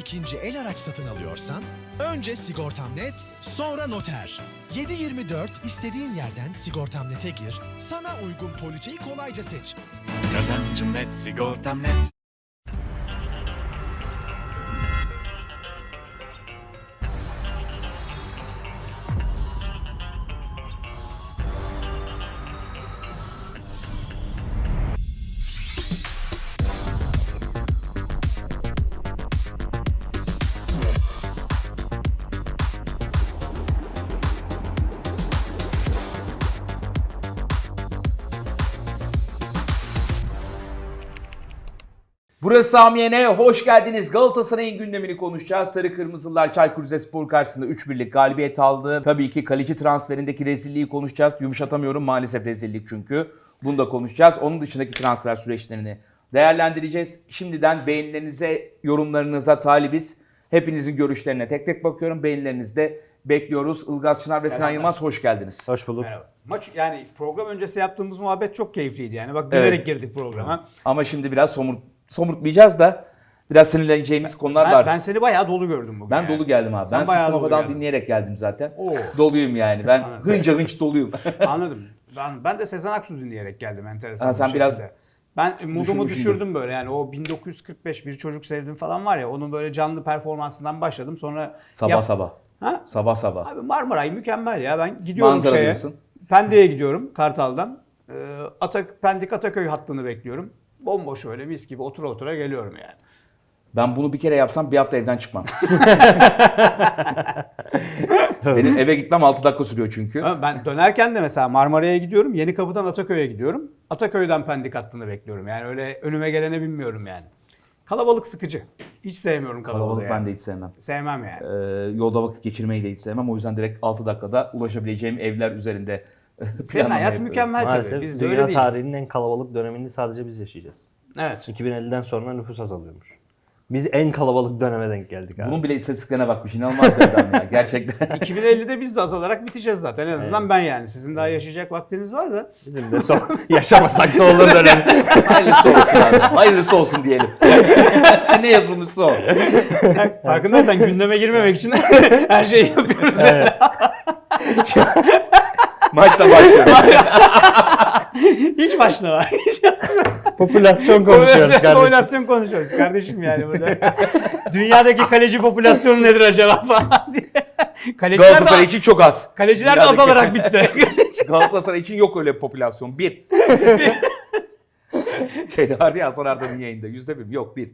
İkinci el araç satın alıyorsan önce Sigortam.net, sonra noter. 7/24 istediğin yerden Sigortam.net'e gir, sana uygun poliçeyi kolayca seç. Kazancım net, sigortam net. Burası Samiye'ne hoş geldiniz. Galatasaray'ın gündemini konuşacağız. Sarı Kırmızılar Çaykur Rizespor karşısında 3-1'lik galibiyet aldı. Tabii ki kaleci transferindeki rezilliği konuşacağız. Yumuşatamıyorum maalesef rezillik çünkü. Bunu da konuşacağız. Onun dışındaki transfer süreçlerini değerlendireceğiz. Şimdiden beğenilerinize, yorumlarınıza talibiz. Hepinizin görüşlerine tek tek bakıyorum. Beğenilerinizi de bekliyoruz. Ilgaz Çınar ve Sinan Selamlar. Yılmaz hoş geldiniz. Hoş bulduk. Merhaba. Maç yani program öncesi yaptığımız muhabbet çok keyifliydi yani. Bak gülerek Evet. girdik programa. Ama şimdi biraz somurt, somurtmayacağız da biraz sinirleneceğimiz konular Ben, var. ben seni bayağı dolu gördüm bugün. Ben yani. dolu geldim abi. Sen ben System of Down dinleyerek geldim zaten. Oo. Doluyum yani. Ben hınca hınç doluyum. Anladım. Ben ben de Sezen Aksu dinleyerek geldim enteresan Ha, bir sen şekilde. biraz ben modumu düşürdüm böyle yani o 1945 bir çocuk sevdim falan var ya onun böyle canlı performansından başladım sonra sabah yap- sabah. Ha? Sabah sabah. Abi Marmaray mükemmel ya. Ben gidiyorum Manzara şeye. diyorsun. Pendik'e gidiyorum Kartal'dan. Ee, Atak, Pendik Ataköy hattını bekliyorum. Bomboş öyle mis gibi otura otura geliyorum yani. Ben bunu bir kere yapsam bir hafta evden çıkmam. Benim eve gitmem 6 dakika sürüyor çünkü. Ben dönerken de mesela Marmara'ya gidiyorum. Yeni Kapı'dan Ataköy'e gidiyorum. Ataköy'den Pendik hattını bekliyorum. Yani öyle önüme gelene binmiyorum yani. Kalabalık sıkıcı. Hiç sevmiyorum kalabalığı. Kalabalık ben yani. de hiç sevmem. Sevmem yani. Ee, yolda vakit geçirmeyi de hiç sevmem. O yüzden direkt 6 dakikada ulaşabileceğim evler üzerinde Senin hayat yapıyorum. mükemmel Maalesef tabii. Biz de dünya öyle değil. tarihinin en kalabalık dönemini sadece biz yaşayacağız. Evet. 2050'den sonra nüfus azalıyormuş. Biz en kalabalık döneme denk geldik abi. Bunun bile istatistiklerine bakmış. İnanılmaz bir adam ya. Gerçekten. 2050'de biz de azalarak biteceğiz zaten. En azından ben yani. Sizin daha yaşayacak vaktiniz var da. Bizim de son yaşamasak da olur dönem. Hayırlısı olsun abi. Hayırlısı olsun diyelim. ne yazılmışsa o. Farkındaysan gündeme girmemek için her şeyi yapıyoruz. Maçla başlıyoruz. Hiç başlama. Popülasyon konuşuyoruz kardeşim. Popülasyon konuşuyoruz kardeşim yani burada. Dünyadaki kaleci popülasyonu nedir acaba falan diye. Kaleciler Galatasaray de, için çok az. kaleciler de Dünyadaki- azalarak bitti. Galatasaray için yok öyle bir popülasyon. Bir. Şeyde vardı ya Hasan Arda'nın yayında. Yüzde bir. Yok bir.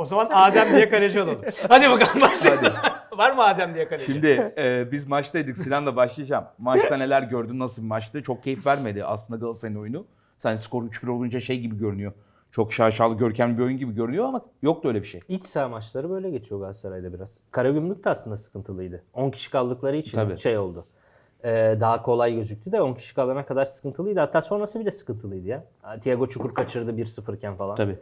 O zaman Adem diye kaleci olalım. Hadi bakalım başlayalım. Var mı Adem diye kaleci? Şimdi e, biz maçtaydık. Sinan'la başlayacağım. Maçta neler gördün? Nasıl bir maçtı? Çok keyif vermedi aslında Galatasaray'ın oyunu. Sen skor 3-1 olunca şey gibi görünüyor. Çok şaşalı, görkemli bir oyun gibi görünüyor ama yoktu öyle bir şey. İç saha maçları böyle geçiyor Galatasaray'da biraz. Karagümrük de aslında sıkıntılıydı. 10 kişi kaldıkları için Tabii. şey oldu. Ee, daha kolay gözüktü de 10 kişi kalana kadar sıkıntılıydı. Hatta sonrası bile sıkıntılıydı ya. Thiago Çukur kaçırdı 1-0 iken falan. Tabii.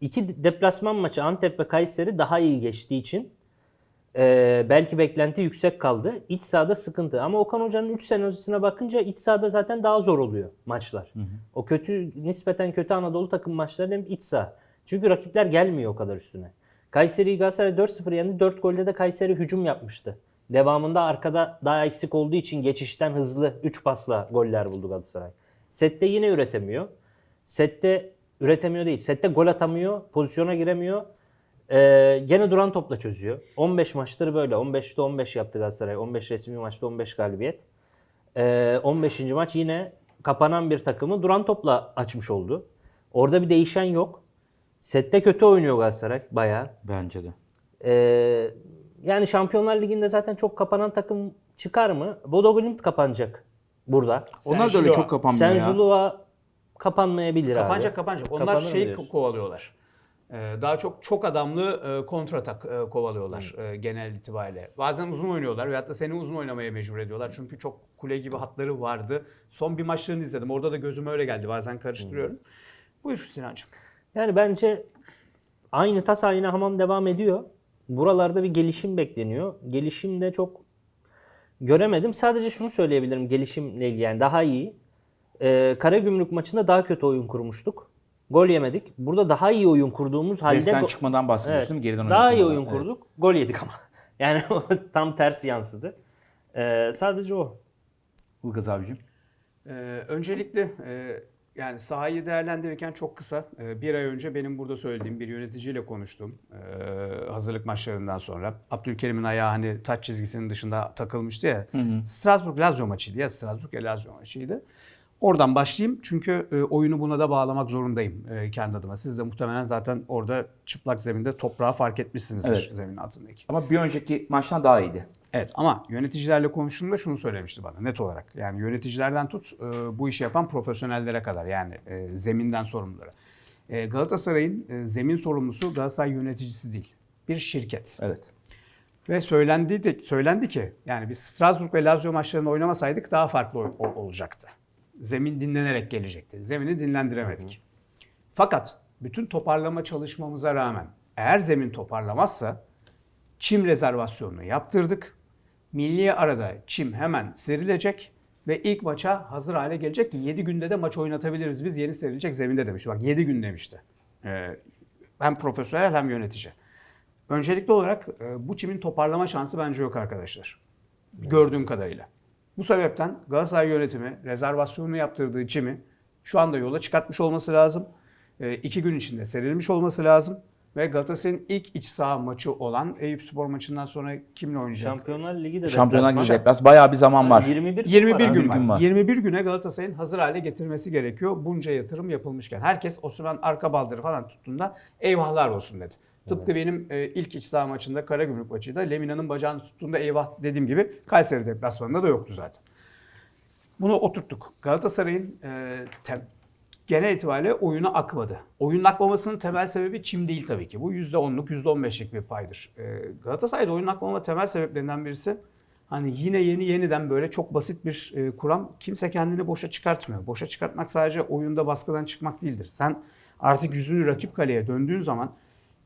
İki deplasman maçı Antep ve Kayseri daha iyi geçtiği için e, belki beklenti yüksek kaldı. İç sahada sıkıntı. Ama Okan Hoca'nın 3 sene öncesine bakınca iç sahada zaten daha zor oluyor maçlar. O kötü nispeten kötü Anadolu takım maçları hem iç saha. Çünkü rakipler gelmiyor o kadar üstüne. Kayseri'yi Galatasaray 4-0 yendi. 4 golde de Kayseri hücum yapmıştı. Devamında arkada daha eksik olduğu için geçişten hızlı 3 pasla goller buldu Galatasaray. Sette yine üretemiyor. Sette üretemiyor değil. Sette gol atamıyor, pozisyona giremiyor. Ee, gene duran topla çözüyor. 15 maçtır böyle. 15'te 15 yaptı Galatasaray. 15 resmi maçta 15 galibiyet. Ee, 15. maç yine kapanan bir takımı duran topla açmış oldu. Orada bir değişen yok. Sette kötü oynuyor Galatasaray bayağı. Bence de. Ee, yani Şampiyonlar Ligi'nde zaten çok kapanan takım çıkar mı? Bodo Glimt kapanacak burada. Onlar da öyle çok kapanmıyor Sen ya. Julua kapanmayabilir abi. Kapanacak kapanacak. Onlar Kapanır şeyi diyorsun? ko- kovalıyorlar. Ee, daha çok çok adamlı e, kontratak e, kovalıyorlar e, genel itibariyle. Bazen uzun oynuyorlar veyahut da seni uzun oynamaya mecbur ediyorlar. Çünkü çok kule gibi hatları vardı. Son bir maçlarını izledim. Orada da gözüme öyle geldi. Bazen karıştırıyorum. Buyur Sinancığım. Yani bence aynı tas aynı hamam devam ediyor. Buralarda bir gelişim bekleniyor. Gelişim de çok göremedim. Sadece şunu söyleyebilirim gelişimle ilgili yani daha iyi. Ee, Karagümrük maçında daha kötü oyun kurmuştuk. Gol yemedik. Burada daha iyi oyun kurduğumuz halde Presten çıkmadan bahsediyorsun Evet. değil mi? Geriden Daha iyi oyun Evet. kurduk. Gol yedik ama. Yani tam tersi yansıdı. Ee, sadece o. Ilgaz abicim. Ee, öncelikle e, yani sahayı değerlendirirken çok kısa e, bir ay önce benim burada söylediğim bir yöneticiyle konuştum e, hazırlık maçlarından sonra. Abdülkerim'in ayağı hani taç çizgisinin dışında takılmıştı ya. Strasbourg Lazio maçıydı ya Strasbourg Lazio maçıydı. Oradan başlayayım çünkü e, oyunu buna da bağlamak zorundayım e, kendi adıma. Siz de muhtemelen zaten orada çıplak zeminde toprağı fark etmişsinizdir Evet. zemin altındaki. Ama bir önceki maçtan daha iyiydi. Evet ama yöneticilerle konuştuğumda şunu söylemişti bana net olarak. Yani yöneticilerden tut e, bu işi yapan profesyonellere kadar yani e, zeminden sorumlulara. E, Galatasaray'ın e, zemin sorumlusu Galatasaray yöneticisi değil. Bir şirket. Evet. Ve söylendi, de, söylendi ki yani biz Strasbourg ve Lazio maçlarını oynamasaydık daha farklı o- olacaktı. Zemin dinlenerek gelecekti. Zemini dinlendiremedik. Fakat bütün toparlama çalışmamıza rağmen eğer zemin toparlamazsa çim rezervasyonunu yaptırdık. Milli arada çim hemen serilecek ve ilk maça hazır hale gelecek ki 7 günde de maç oynatabiliriz biz yeni serilecek zeminde demişti. Bak 7 gün demişti. Ee, hem profesyonel hem yönetici. Öncelikli olarak e, bu çimin toparlama şansı bence yok arkadaşlar. Gördüğüm kadarıyla. Bu sebepten Galatasaray yönetimi rezervasyonunu yaptırdığı çimi şu anda yola çıkartmış olması lazım. E, iki gün içinde serilmiş olması lazım. Ve Galatasaray'ın ilk iç saha maçı olan Eyüp Spor maçından sonra kimle oynayacak? Şampiyonlar Ligi de Şampiyonlar. Ligi deplas bayağı bir zaman var. 21, gün 21 var abi. gün, gün var. var. 21 güne Galatasaray'ın hazır hale getirmesi gerekiyor. Bunca yatırım yapılmışken. Herkes Osman arka baldırı falan tuttuğunda eyvahlar olsun dedi. Tıpkı benim e, ilk iç saha maçında Karagümrük maçıydı. Lemina'nın bacağını tuttuğunda eyvah dediğim gibi Kayseri deplasmanında da yoktu zaten. Bunu oturttuk. Galatasaray'ın e, tem- genel itibariyle oyuna akmadı. Oyunun akmamasının temel sebebi çim değil tabii ki. Bu %10'luk, %15'lik bir paydır. E, Galatasaray'da oyunun akmama temel sebeplerinden birisi hani yine yeni yeniden böyle çok basit bir e, kuram. Kimse kendini boşa çıkartmıyor. Boşa çıkartmak sadece oyunda baskıdan çıkmak değildir. Sen artık yüzünü rakip kaleye döndüğün zaman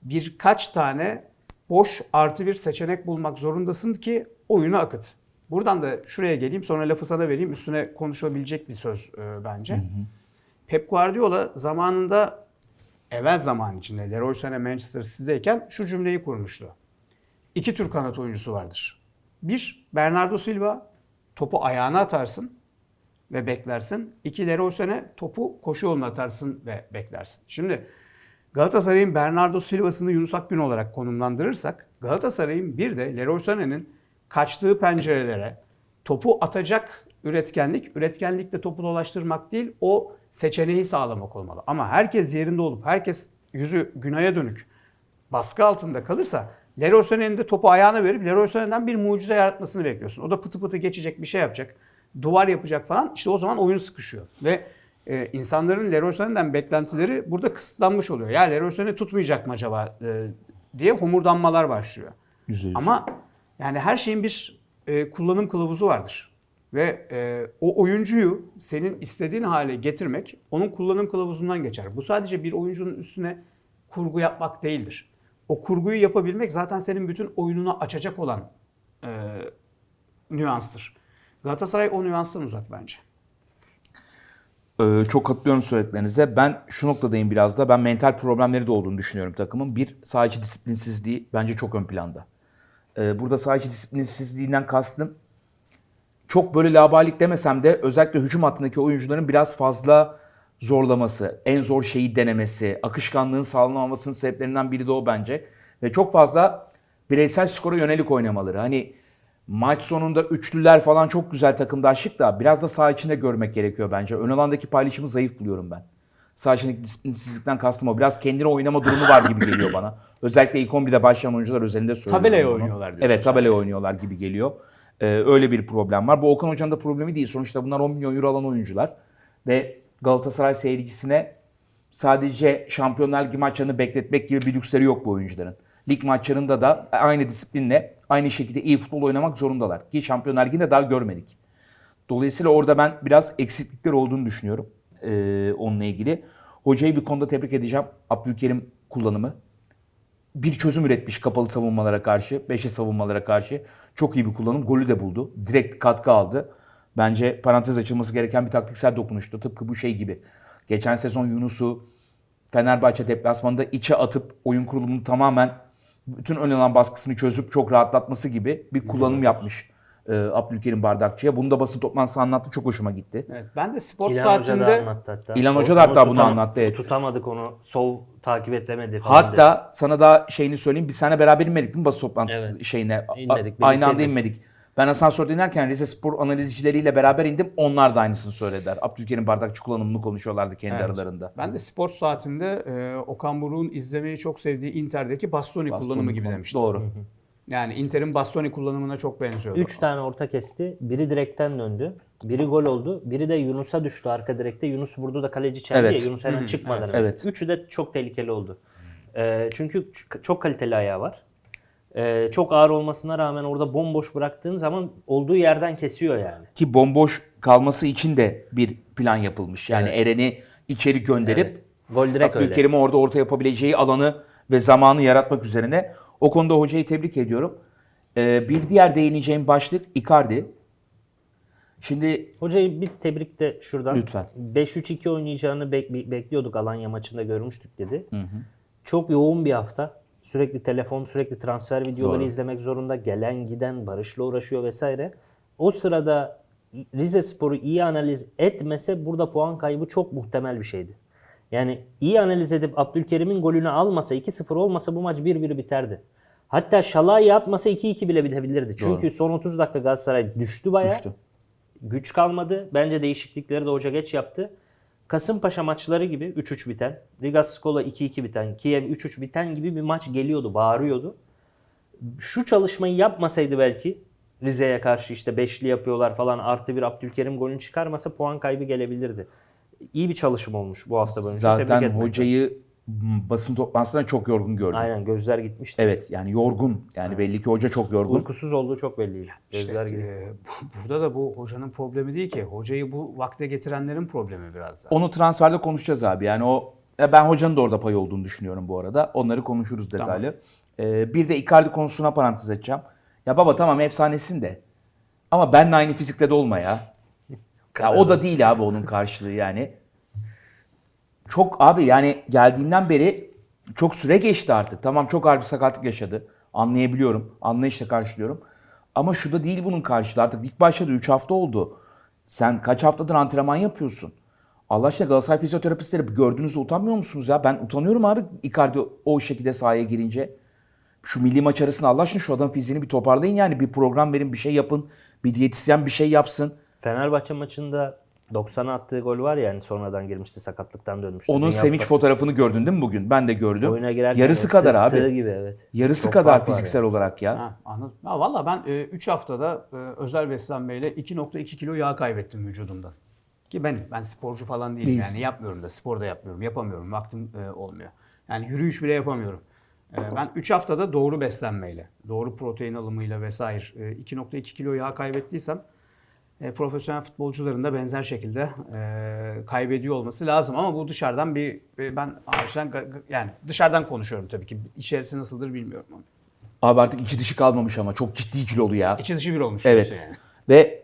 birkaç tane boş artı bir seçenek bulmak zorundasın ki oyunu akıt. Buradan da şuraya geleyim sonra lafı sana vereyim. Üstüne konuşulabilecek bir söz e, bence. Pep Guardiola zamanında evvel zaman içinde Leroy Sané Manchester City'deyken şu cümleyi kurmuştu. İki tür kanat oyuncusu vardır. Bir, Bernardo Silva topu ayağına atarsın ve beklersin. İki, Leroy Sané topu koşu yoluna atarsın ve beklersin. Şimdi Galatasaray'ın Bernardo Silva'sını Yunus Akgün olarak konumlandırırsak Galatasaray'ın bir de Leroy Sané'nin kaçtığı pencerelere topu atacak üretkenlik, üretkenlikle topu dolaştırmak değil o seçeneği sağlamak olmalı. Ama herkes yerinde olup herkes yüzü günaya dönük baskı altında kalırsa Leroy Sané'nin de topu ayağına verip Leroy Sané'den bir mucize yaratmasını bekliyorsun. O da pıtı pıtı geçecek bir şey yapacak. Duvar yapacak falan. İşte o zaman oyun sıkışıyor. Ve e, insanların Leroy Sané'den beklentileri burada kısıtlanmış oluyor. Ya Leroy Sané tutmayacak mı acaba e, diye homurdanmalar başlıyor. Yüz. Ama yani her şeyin bir e, kullanım kılavuzu vardır. Ve e, o oyuncuyu senin istediğin hale getirmek onun kullanım kılavuzundan geçer. Bu sadece bir oyuncunun üstüne kurgu yapmak değildir. O kurguyu yapabilmek zaten senin bütün oyununu açacak olan e, nüanstır. Galatasaray o nüanstan uzak bence. Ee, çok katılıyorum söylediklerinize. Ben şu noktadayım biraz da. Ben mental problemleri de olduğunu düşünüyorum takımın. Bir, içi disiplinsizliği bence çok ön planda. Ee, burada içi disiplinsizliğinden kastım çok böyle labalik demesem de özellikle hücum hattındaki oyuncuların biraz fazla zorlaması, en zor şeyi denemesi, akışkanlığın sağlanamamasının sebeplerinden biri de o bence. Ve çok fazla bireysel skora yönelik oynamaları. Hani maç sonunda üçlüler falan çok güzel takımdaşlık da biraz da saha içinde görmek gerekiyor bence. Ön alandaki paylaşımı zayıf buluyorum ben. Saha içindeki disiplinsizlikten kastım o. Biraz kendine oynama durumu var gibi geliyor bana. Özellikle ilk 11'de başlayan oyuncular özelinde söylüyorum. Tabelaya bunu. oynuyorlar diyorsun Evet tabelaya oynuyorlar gibi geliyor. Ee, öyle bir problem var. Bu Okan Hoca'nın da problemi değil. Sonuçta bunlar 10 milyon euro alan oyuncular. Ve Galatasaray seyircisine sadece Şampiyonlar Ligi maçlarını bekletmek gibi bir lüksleri yok bu oyuncuların. Lig maçlarında da aynı disiplinle aynı şekilde iyi futbol oynamak zorundalar. Ki Şampiyonlar Ligi'nde daha görmedik. Dolayısıyla orada ben biraz eksiklikler olduğunu düşünüyorum ee, onunla ilgili. Hocayı bir konuda tebrik edeceğim. Abdülkerim kullanımı. Bir çözüm üretmiş kapalı savunmalara karşı, beşe savunmalara karşı. Çok iyi bir kullanım. Golü de buldu. Direkt katkı aldı. Bence parantez açılması gereken bir taktiksel dokunuştu. Tıpkı bu şey gibi. Geçen sezon Yunus'u Fenerbahçe deplasmanında içe atıp oyun kurulumunu tamamen bütün ön alan baskısını çözüp çok rahatlatması gibi bir kullanım yapmış e, Abdülkerim Bardakçı'ya. Bunu da basın toplantısında anlattı. Çok hoşuma gitti. Evet, ben de spor İlhan Hoca da saatinde anlattı hatta. İlhan Hoca da hatta onu bunu anlattı, evet. Tutamadık onu. Sol takip edemedi falan dedi. Hatta sana daha şeyini söyleyeyim. Biz seninle beraber inmedik değil mi basın toplantısı Evet. şeyine? A- İnmedik, Aynı anda birlikteydik. inmedik. Ben asansörde inerken Rize Spor analizcileriyle beraber indim. Onlar da aynısını söylediler. Abdülkerim Bardakçı kullanımını konuşuyorlardı kendi Evet. aralarında. ben de spor saatinde e, Okan Buruk'un izlemeyi çok sevdiği Inter'deki Bastoni, Bastoni kullanımı gibi demiştim. Doğru. Yani Inter'in Bastoni kullanımına çok benziyordu. 3 tane orta kesti. Biri direkten döndü. Biri gol oldu. Biri de Yunus'a düştü arka direkte. Yunus vurdu da kaleci çeldi Evet. ya. Yunus hemen çıkmadan önce. Evet. Üçü de çok tehlikeli oldu. Ee, çünkü çok kaliteli ayağı var. Ee, çok ağır olmasına rağmen orada bomboş bıraktığın zaman olduğu yerden kesiyor yani. Ki bomboş kalması için de bir plan yapılmış. Yani Eren'i içeri gönderip Evet. Gol direkt öyle. Abdülkerim'in orada orta yapabileceği alanı ve zamanı yaratmak üzerine. O konuda hocayı tebrik ediyorum. Ee, bir diğer değineceğim başlık Icardi. Şimdi Hocayı bir tebrik de şuradan. Lütfen. 5-3-2 oynayacağını bek- bekliyorduk Alanya maçında görmüştük dedi. Çok yoğun bir hafta. Sürekli telefon, sürekli transfer videoları Doğru. izlemek zorunda. Gelen giden Barış'la uğraşıyor vesaire. O sırada Rize Spor'u iyi analiz etmese burada puan kaybı çok muhtemel bir şeydi. Yani iyi analiz edip Abdülkerim'in golünü almasa 2-0 olmasa bu maç 1-1 biterdi. Hatta Şalai atmasa 2-2 bile bitebilirdi. Çünkü son 30 dakika Galatasaray düştü bayağı. Düştü. Güç kalmadı. Bence değişiklikleri de hoca geç yaptı. Kasımpaşa maçları gibi 3-3 biten, Riga Skola 2-2 biten, Kiev 3-3 biten gibi bir maç geliyordu, bağırıyordu. Şu çalışmayı yapmasaydı belki Rize'ye karşı işte beşli yapıyorlar falan artı bir Abdülkerim golünü çıkarmasa puan kaybı gelebilirdi. İyi bir çalışma olmuş bu hafta boyunca. Zaten hocayı m, basın toplantısında çok yorgun gördüm. Aynen gözler gitmişti. Evet yani yorgun. Yani belli ki hoca çok yorgun. Uykusuz olduğu çok belliydi. Gözler İşte, e, bu- burada da bu hocanın problemi değil ki. Hocayı bu vakte getirenlerin problemi biraz da. Onu transferde konuşacağız abi. Yani o ya ben hocanın da orada pay olduğunu düşünüyorum bu arada. Onları konuşuruz detaylı. Ee, bir de Icardi konusuna parantez edeceğim. Ya baba tamam efsanesin de. Ama benle aynı fizikte de olma ya. Ya o da değil abi onun karşılığı yani. Çok abi yani geldiğinden beri çok süre geçti artık. Tamam çok ağır bir sakatlık yaşadı. Anlayabiliyorum. Anlayışla karşılıyorum. Ama şu da değil bunun karşılığı. Artık lig başladı. 3 hafta oldu. Sen kaç haftadır antrenman yapıyorsun? Allah aşkına Galatasaray fizyoterapistleri gördüğünüzde utanmıyor musunuz ya? Ben utanıyorum abi Icardi o şekilde sahaya girince. Şu milli maç arasında Allah aşkına şu adam fiziğini bir toparlayın yani. Bir program verin, bir şey yapın. Bir diyetisyen bir şey yapsın. Fenerbahçe maçında 90'a attığı gol var ya yani sonradan girmişti sakatlıktan dönmüştü. Onun Dünya sevinç Kupası. fotoğrafını gördün değil mi bugün? Ben de gördüm. Oyuna girerken Yarısı o kadar tığ- abi. Tığ gibi evet. Yarısı Çok kadar fiziksel olarak ya. Ha, anladım. Ya valla ben 3 haftada e, özel beslenmeyle 2.2 kilo yağ kaybettim vücudumdan. Ki benim. Ben sporcu falan değilim. Değilsin. Yani yapmıyorum da. Spor da yapmıyorum. Yapamıyorum. Vaktim e, olmuyor. Yani yürüyüş bile yapamıyorum. E, ben 3 haftada doğru beslenmeyle, doğru protein alımıyla vesaire e, 2.2 kilo yağ kaybettiysem e, profesyonel futbolcuların da benzer şekilde e, kaybediyor olması lazım. Ama bu dışarıdan bir e, ben ağaçtan yani dışarıdan konuşuyorum tabii ki. İçerisi nasıldır bilmiyorum. Abi artık içi dışı kalmamış ama çok ciddi kilolu ya. İçi dışı bir olmuş. Evet. yani. Ve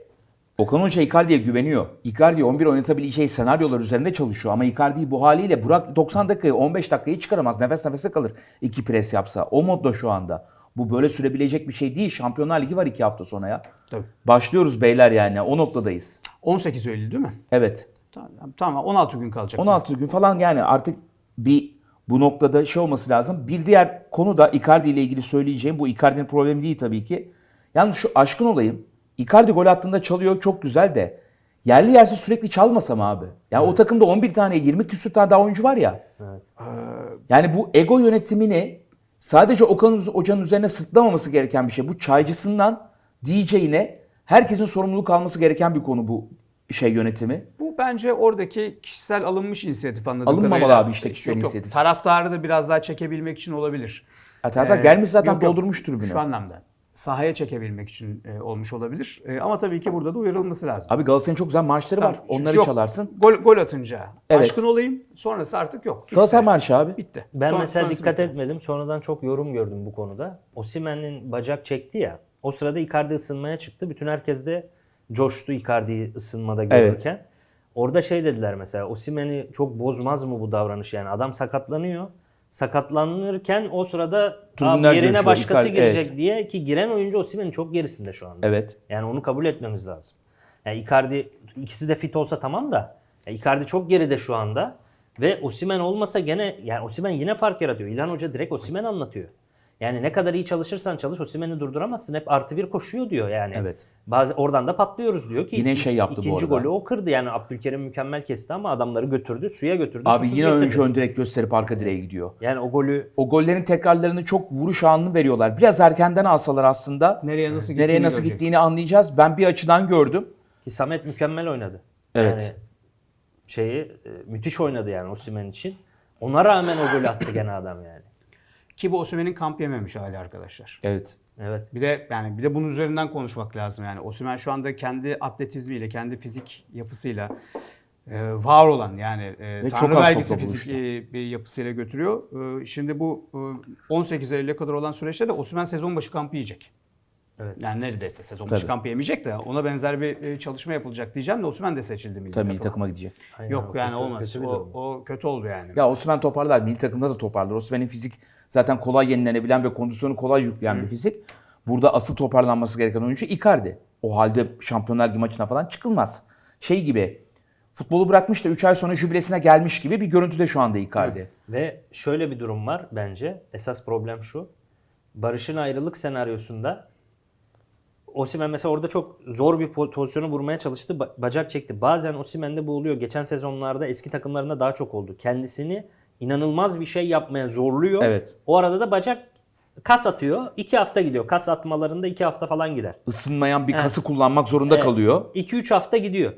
Okan Hoca Icardi'ye güveniyor. Icardi 11 oynatabileceği senaryolar üzerinde çalışıyor. Ama Icardi'yi bu haliyle Burak 90 dakikayı 15 dakikayı çıkaramaz. Nefes nefese kalır. iki pres yapsa. O modda şu anda. Bu böyle sürebilecek bir şey değil. Şampiyonlar Ligi var 2 hafta sonra ya. Tabii. Başlıyoruz beyler yani. O noktadayız. 18 Eylül değil mi? Evet. Tamam, tamam 16 gün kalacak. 16 gün falan yani artık bir bu noktada şey olması lazım. Bir diğer konu da Icardi ile ilgili söyleyeceğim. Bu Icardi'nin problemi değil tabii ki. Yalnız şu aşkın olayım. Icardi gol attığında çalıyor çok güzel de. Yerli yersiz sürekli çalmasam abi. Yani o takımda 11 tane 20 küsür tane daha oyuncu var ya. Yani bu ego yönetimini sadece Okan Hoca'nın üzerine sırtlamaması gereken bir şey. Bu çaycısından DJ'ine herkesin sorumluluk alması gereken bir konu bu şey yönetimi. Bu bence oradaki kişisel alınmış inisiyatif anladığım Alınmamalı kadarıyla. abi işte kişisel Yok, yok. inisiyatif. Taraftarı da biraz daha çekebilmek için olabilir. Ya taraftar Ee, gelmiş zaten yok, yok. doldurmuş tribünü. Şu anlamda. Sahaya çekebilmek için e, olmuş olabilir. E, ama tabii ki burada da uyarılması lazım. Abi Galatasaray'ın çok güzel marşları var. Şu- Onları yok. çalarsın. Gol, gol atınca Evet. aşkın olayım. Sonrası artık yok. Bitti. Galatasaray marşı abi. Bitti. Ben Son- mesela dikkat bitti. etmedim. Sonradan çok yorum gördüm bu konuda. Osimhen'in bacak çekti ya. O sırada Icardi ısınmaya çıktı. Bütün herkes de coştu Icardi'yi ısınmada görürken. Orada şey dediler mesela Osimhen'i çok bozmaz mı bu davranış yani adam sakatlanıyor. Sakatlanırken o sırada Tribünler "Aa, yerine coşuyor, başkası Icardi- girecek evet. diye ki giren oyuncu Osimhen'in çok gerisinde şu anda. Evet. Yani onu kabul etmemiz lazım. Yani Icardi ikisi de fit olsa tamam da ya Icardi çok geride şu anda ve Osimhen olmasa gene yani Osimhen yine fark yaratıyor. İlhan Hoca direkt Osimhen anlatıyor. Yani ne kadar iyi çalışırsan çalış Osimhen'i durduramazsın. Hep artı bir koşuyor diyor yani. Evet. Bazı oradan da patlıyoruz diyor ki. Yine şey yaptı bu ikinci golü o kırdı yani Abdülkerim mükemmel kesti ama adamları götürdü, suya götürdü. Abi yine getirdi. oyuncu ön direkt gösterip arka direğe gidiyor. Yani o golü O gollerin tekrarlarını çok vuruş anını veriyorlar. Biraz erkenden alsalar aslında Nereye nasıl gittiğini nereye nasıl gittiğini anlayacağız. Ben bir açıdan gördüm. ki Samet mükemmel oynadı. Evet. Yani şeyi e, müthiş oynadı yani Osimhen için. Ona rağmen o golü attı gene adam yani. Ki bu Osimhen'in kamp yememiş hali arkadaşlar. Evet. Evet. Bir de yani bir de bunun üzerinden konuşmak lazım yani. Osimhen şu anda kendi atletizmiyle, kendi fizik yapısıyla e, var olan yani e, Ve Tanrı topla fizik e, bir yapısıyla götürüyor. E, şimdi bu e, 18 Eylül'e kadar olan süreçte de Osimhen sezon başı kampı yiyecek. Evet. Yani neredeyse sezon Tabii. kampı yemeyecek de ona benzer bir e, çalışma yapılacak diyeceğim de Osimhen de seçildi milli Tabii milli takıma. takıma gidecek. Aynen, Yok o yani kötü- olmaz. kötü O, o kötü oldu yani. Ya Osman toparlar. Milli takımda da toparlar. Osman'ın fizik zaten kolay yenilenebilen ve kondisyonu kolay yükleyen bir fizik. Burada asıl toparlanması gereken oyuncu Icardi. O halde Şampiyonlar Ligi maçına falan çıkılmaz. Şey gibi futbolu bırakmış da 3 ay sonra jübilesine gelmiş gibi bir görüntüde şu anda Icardi. Ve şöyle bir durum var bence. Esas problem şu. Barış'ın ayrılık senaryosunda Osimhen mesela orada çok zor bir po- pozisyonu vurmaya çalıştı. ba- bacak çekti. Bazen Osimhen'de bu oluyor. Geçen sezonlarda eski takımlarında daha çok oldu. Kendisini inanılmaz bir şey yapmaya zorluyor. Evet. O arada da bacak kas atıyor. iki hafta gidiyor. Kas atmalarında iki hafta falan gider. Isınmayan bir Evet. kası kullanmak zorunda Evet. kalıyor. 2-3 hafta gidiyor.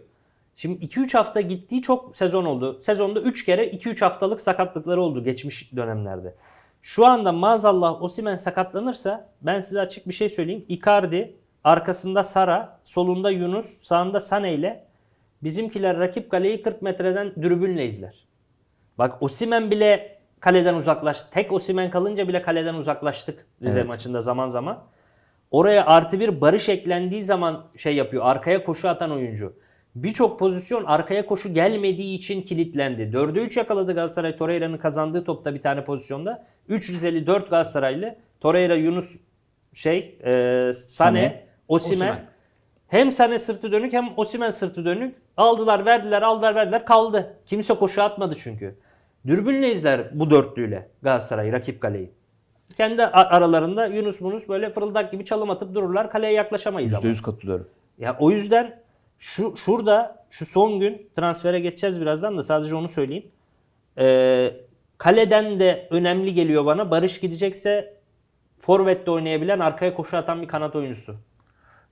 Şimdi 2-3 hafta gittiği çok sezon oldu. Sezonda 3 kere 2-3 haftalık sakatlıkları oldu geçmiş dönemlerde. Şu anda maazallah Osimhen sakatlanırsa ben size açık bir şey söyleyeyim. Icardi, arkasında Sara, solunda Yunus, sağında Sane ile bizimkiler rakip kaleyi 40 metreden dürbünle izler. Bak Osimhen bile kaleden uzaklaştı. Tek Osimhen kalınca bile kaleden uzaklaştık Rize Evet. maçında zaman zaman. Oraya artı bir barış eklendiği zaman şey yapıyor. Arkaya koşu atan oyuncu. Birçok pozisyon arkaya koşu gelmediği için kilitlendi. 4'e 3 yakaladı Galatasaray Torreira'nın kazandığı topta bir tane pozisyonda. 3 Rizeli 4 Galatasaraylı. Torreira, Yunus, şey, e, Sane, Sane, Osimhen. Hem Sane sırtı dönük hem Osimhen sırtı dönük. Aldılar verdiler aldılar verdiler kaldı. Kimse koşu atmadı çünkü. Dürbünle izler bu dörtlüyle Galatasaray rakip kaleyi. Kendi aralarında Yunus Munus böyle fırıldak gibi çalım atıp dururlar. Kaleye yaklaşamayız ama. %100 katılıyorum. Ya o yüzden şu şurada şu son gün transfere geçeceğiz birazdan da sadece onu söyleyeyim. Ee, kaleden de önemli geliyor bana. Barış gidecekse forvette oynayabilen arkaya koşu atan bir kanat oyuncusu.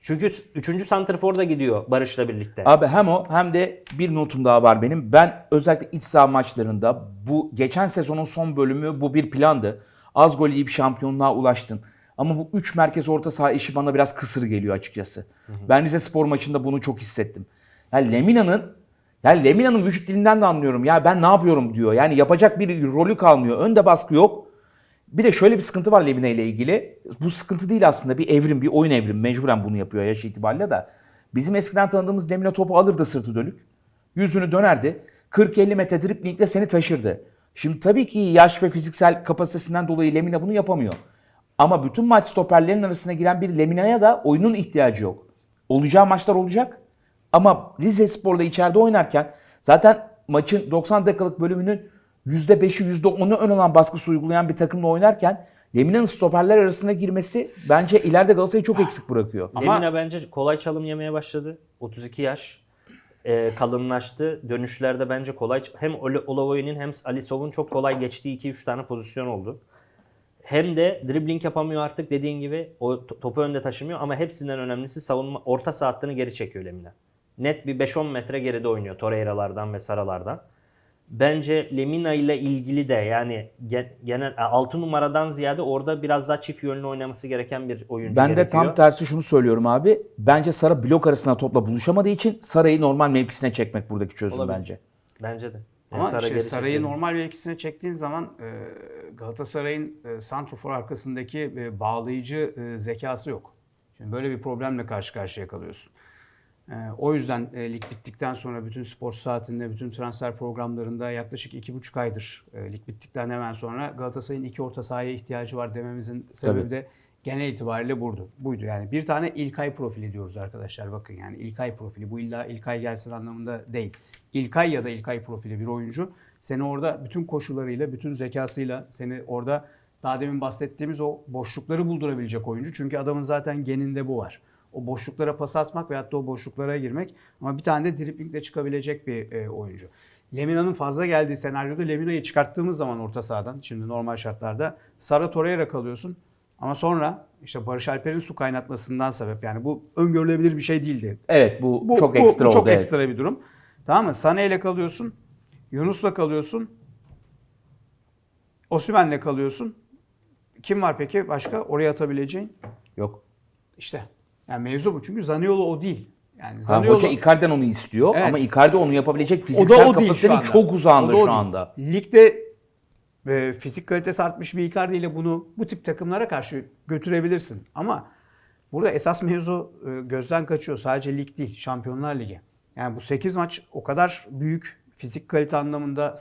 Çünkü 3. santrfor da gidiyor Barış'la birlikte. Abi hem o hem de bir notum daha var benim. Ben özellikle iç saha maçlarında bu geçen sezonun son bölümü bu bir plandı. Az gol yiyip şampiyonluğa ulaştın. Ama bu 3 merkez orta saha işi bana biraz kısır geliyor açıkçası. Ben Rize Spor maçında bunu çok hissettim. Yani Lemina'nın yani Lemina'nın vücut dilinden de anlıyorum. Ya ben ne yapıyorum diyor. Yani yapacak bir rolü kalmıyor. Önde baskı yok. Bir de şöyle bir sıkıntı var Lemina ile ilgili. Bu sıkıntı değil aslında bir evrim, bir oyun evrimi. Mecburen bunu yapıyor yaş itibariyle de. Bizim eskiden tanıdığımız Lemina topu alırdı sırtı dönük. Yüzünü dönerdi. 40-50 metre driplingle seni taşırdı. Şimdi tabii ki yaş ve fiziksel kapasitesinden dolayı Lemina bunu yapamıyor. Ama bütün maç stoperlerin arasına giren bir Lemina'ya da oyunun ihtiyacı yok. Olacağı maçlar olacak. Ama Rize Spor'la içeride oynarken zaten maçın 90 dakikalık bölümünün %5'i %10'u ön alan baskısı uygulayan bir takımla oynarken Lemina'nın stoperler arasına girmesi bence ileride Galatasaray'ı çok eksik bırakıyor. Ama- Lemina bence kolay çalım yemeye başladı. 32 yaş. Ee, kalınlaştı. Dönüşlerde bence kolay. Hem Ol- Olavoy'un hem Alisov'un çok kolay geçtiği 2-3 tane pozisyon oldu. Hem de dribbling yapamıyor artık dediğin gibi. O to- topu önde taşımıyor ama hepsinden önemlisi savunma orta hattını geri çekiyor Lemina. Net bir 5-10 metre geride oynuyor Torreira'lardan ve Sara'lardan. Bence Lemina ile ilgili de yani ge- genel 6 numaradan ziyade orada biraz daha çift yönlü oynaması gereken bir oyuncu Ben de gerekiyor. tam tersi şunu söylüyorum abi. Bence Sara blok arasına topla buluşamadığı için Sara'yı normal mevkisine çekmek buradaki çözüm Olabilir. bence. Bence de. Yani Ama Sara şey, geri Saray'ı çekildi. normal mevkisine çektiğin zaman e, Galatasaray'ın e, santrofor arkasındaki e, bağlayıcı e, zekası yok. Şimdi böyle bir problemle karşı karşıya kalıyorsun. Ee, o yüzden e, lig bittikten sonra bütün spor saatinde, bütün transfer programlarında yaklaşık iki buçuk aydır e, lig bittikten hemen sonra Galatasaray'ın iki orta sahaya ihtiyacı var dememizin sebebi Tabii. de genel itibariyle buydu. buydu. Yani bir tane İlkay profili diyoruz arkadaşlar bakın yani İlkay profili bu illa İlkay gelsin anlamında değil. İlkay ya da İlkay profili bir oyuncu seni orada bütün koşullarıyla, bütün zekasıyla seni orada daha demin bahsettiğimiz o boşlukları buldurabilecek oyuncu. Çünkü adamın zaten geninde bu var. O boşluklara pas atmak veyahut da o boşluklara girmek ama bir tane de driplingle çıkabilecek bir e, oyuncu. Lemina'nın fazla geldiği senaryoda Lemina'yı çıkarttığımız zaman orta sahadan şimdi normal şartlarda Sara Torreira kalıyorsun. Ama sonra işte Barış Alper'in su kaynatmasından sebep yani bu öngörülebilir bir şey değildi. Evet bu, Bu çok bu- ekstra bu oldu. çok evet. ekstra bir durum. Tamam mı? Sané ile kalıyorsun. Yunus'la kalıyorsun. Osimhen'le kalıyorsun. Kim var peki başka oraya atabileceğin? Yok. İşte. Yani mevzu bu. Çünkü Zaniolo o değil. Yani Ha, Zaniolo hoca Icardi'den onu istiyor Evet. ama Icardi onu yapabilecek o fiziksel o şu kapasitenin çok uzağında O da o şu anda. Ligde e, fizik kalitesi artmış bir Icardi ile bunu bu tip takımlara karşı götürebilirsin. Ama burada esas mevzu e, gözden kaçıyor. Sadece lig değil, Şampiyonlar Ligi. Yani bu 8 maç o kadar büyük fizik kalite anlamında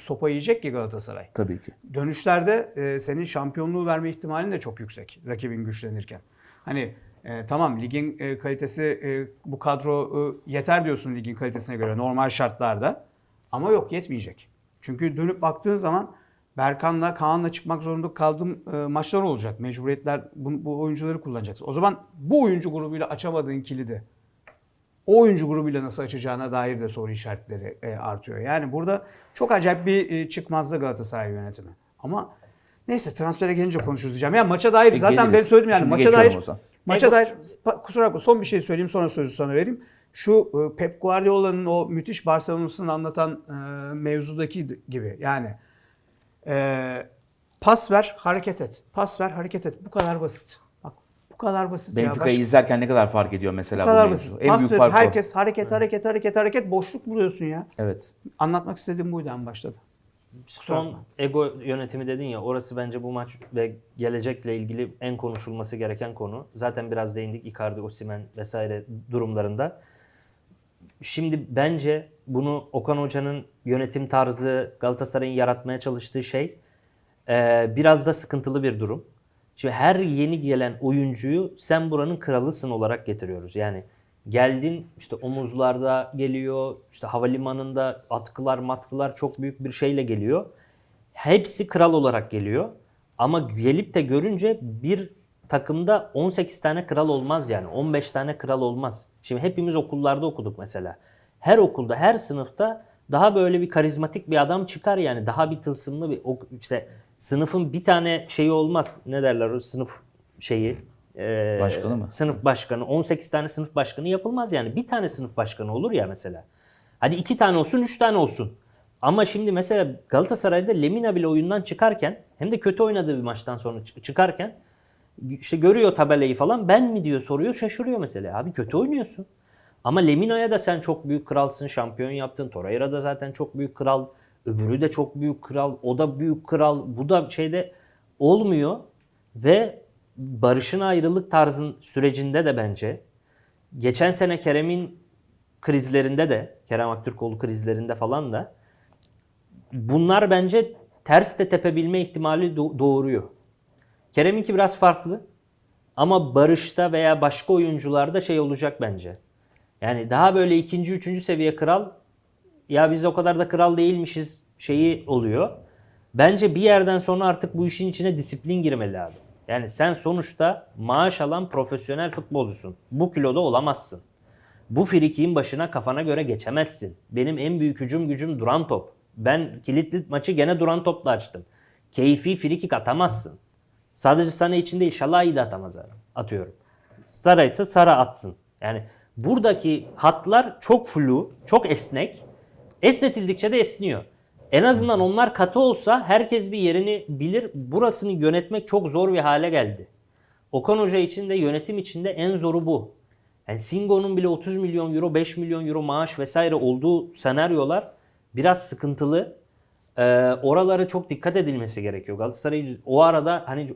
sopa yiyecek ki Galatasaray. Tabii ki. Dönüşlerde e, senin şampiyonluğu verme ihtimalin de çok yüksek rakibin güçlenirken. Hani e, tamam ligin e, kalitesi e, bu kadro e, yeter diyorsun ligin kalitesine göre normal şartlarda. Ama yok yetmeyecek. Çünkü dönüp baktığın zaman Berkan'la Kaan'la çıkmak zorunda kaldığım e, maçlar olacak. Mecburiyetler bu, bu oyuncuları kullanacaksın. O zaman bu oyuncu grubuyla açamadığın kilidi o oyuncu grubuyla nasıl açacağına dair de soru işaretleri e, artıyor. Yani burada çok acayip bir e, çıkmazdı Galatasaray yönetimi. Ama neyse transfere gelince konuşuruz diyeceğim. Ya maça dair E, zaten geliriz. ben söyledim yani Şimdi maça dair. Maça dair kusura bakma son bir şey söyleyeyim sonra sözü sana vereyim. Şu e, Pep Guardiola'nın o müthiş Barcelona'sını anlatan e, mevzudaki gibi yani e, pas ver hareket et. Pas ver hareket et. Bu kadar basit. Bak bu kadar basit ya. Benfica'yı Başka- izlerken ne kadar fark ediyor bu mesela bu, kadar mevzu. basit. En Pas büyük ver, fark o. herkes hareket hareket hareket hareket boşluk buluyorsun ya. Evet. Anlatmak istediğim buydu en başta da. Son ego yönetimi dedin ya orası bence bu maç ve gelecekle ilgili en konuşulması gereken konu. Zaten biraz değindik Icardi, Osimhen vesaire durumlarında. Şimdi bence bunu Okan Hoca'nın yönetim tarzı Galatasaray'ın yaratmaya çalıştığı şey eee, biraz da sıkıntılı bir durum. Şimdi her yeni gelen oyuncuyu sen buranın kralısın olarak getiriyoruz. Yani geldin işte omuzlarda geliyor, işte havalimanında atkılar matkılar çok büyük bir şeyle geliyor. Hepsi kral olarak geliyor. Ama gelip de görünce bir takımda 18 tane kral olmaz yani. 15 tane kral olmaz. Şimdi hepimiz okullarda okuduk mesela. Her okulda, her sınıfta daha böyle bir karizmatik bir adam çıkar yani. Daha bir tılsımlı bir işte sınıfın bir tane şeyi olmaz. Ne derler o sınıf şeyi? Başkanı mı? Sınıf başkanı. 18 tane sınıf başkanı yapılmaz yani. Bir tane sınıf başkanı olur ya mesela. Hadi iki tane olsun, üç tane olsun. Ama şimdi mesela Galatasaray'da Lemina bile oyundan çıkarken hem de kötü oynadığı bir maçtan sonra çık- çıkarken işte görüyor tabelayı falan ben mi diyor soruyor şaşırıyor mesela. Abi kötü oynuyorsun. Ama Lemina'ya da sen çok büyük kralsın, şampiyon yaptın. Torreira da zaten çok büyük kral. Öbürü de çok büyük kral. O da büyük kral. Bu da şeyde olmuyor. Ve Barış'ın ayrılık tarzın sürecinde de bence geçen sene Kerem'in krizlerinde de Kerem Aktürkoğlu krizlerinde falan da bunlar bence ters de tepebilme ihtimali do- doğuruyor. Kerem'inki biraz farklı. Ama Barış'ta veya başka oyuncularda şey olacak bence. Yani daha böyle ikinci, üçüncü seviye kral ya biz o kadar da kral değilmişiz şeyi oluyor. Bence bir yerden sonra artık bu işin içine disiplin girmeli abi. Yani sen sonuçta maaş alan profesyonel futbolcusun. Bu kiloda olamazsın. Bu frikiğin başına kafana göre geçemezsin. Benim en büyük hücum gücüm duran top. Ben kilitli maçı gene duran topla açtım. Keyfi frikik atamazsın. Sadece sana için değil Şalai'yi de atamaz. Atıyorum. Sara ise Sara atsın. Yani buradaki hatlar çok flu, çok esnek. Esnetildikçe de esniyor. En azından onlar katı olsa herkes bir yerini bilir. Burasını yönetmek çok zor bir hale geldi. Okan Hoca için de yönetim için de en zoru bu. Yani Singo'nun bile 30 milyon euro, 5 milyon euro maaş vesaire olduğu senaryolar biraz sıkıntılı. Ee, oralara çok dikkat edilmesi gerekiyor. Galatasaray o arada hani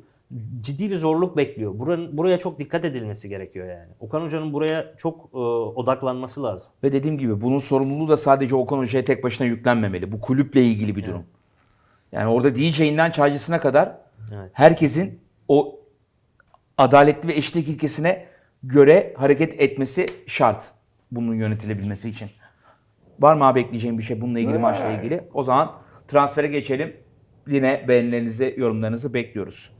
ciddi bir zorluk bekliyor. Buranın, buraya çok dikkat edilmesi gerekiyor yani. Okan Hoca'nın buraya çok e, odaklanması lazım. Ve dediğim gibi bunun sorumluluğu da sadece Okan Hoca'ya tek başına yüklenmemeli. Bu kulüple ilgili bir durum. Yani orada DJ'inden çaycısına kadar Evet. herkesin o adaletli ve eşitlik ilkesine göre hareket etmesi şart. Bunun yönetilebilmesi için. Var mı abi ekleyeceğim bir şey bununla ilgili maçla ilgili? O zaman transfere geçelim. Yine beğenilerinizi, yorumlarınızı bekliyoruz.